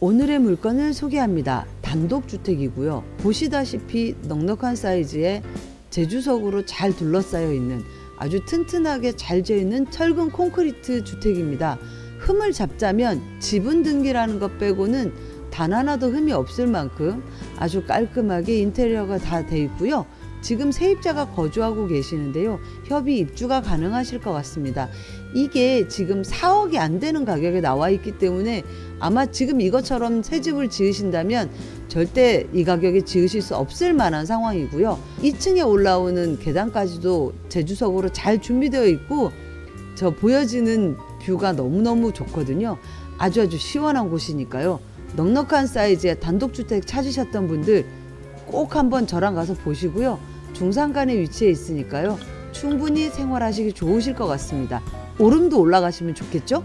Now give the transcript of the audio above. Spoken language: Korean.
오늘의 물건을 소개합니다. 단독주택이고요. 보시다시피 넉넉한 사이즈의 제주석으로 잘 둘러싸여 있는 아주 튼튼하게 잘 지어 있는 철근 콘크리트 주택입니다. 흠을 잡자면 지분 등기라는 것 빼고는 단 하나도 흠이 없을 만큼 아주 깔끔하게 인테리어가 다 돼 있고요. 지금 세입자가 거주하고 계시는데요. 협의 입주가 가능하실 것 같습니다. 이게 지금 4억이 안 되는 가격에 나와 있기 때문에 아마 지금 이것처럼 새 집을 지으신다면 절대 이 가격에 지으실 수 없을 만한 상황이고요. 2층에 올라오는 계단까지도 제주석으로 잘 준비되어 있고 저 보여지는 뷰가 너무너무 좋거든요. 아주 아주 시원한 곳이니까요. 넉넉한 사이즈의 단독주택 찾으셨던 분들 꼭 한번 저랑 가서 보시고요. 중산간에 위치해 있으니까요. 충분히 생활하시기 좋으실 것 같습니다. 오름도 올라가시면 좋겠죠?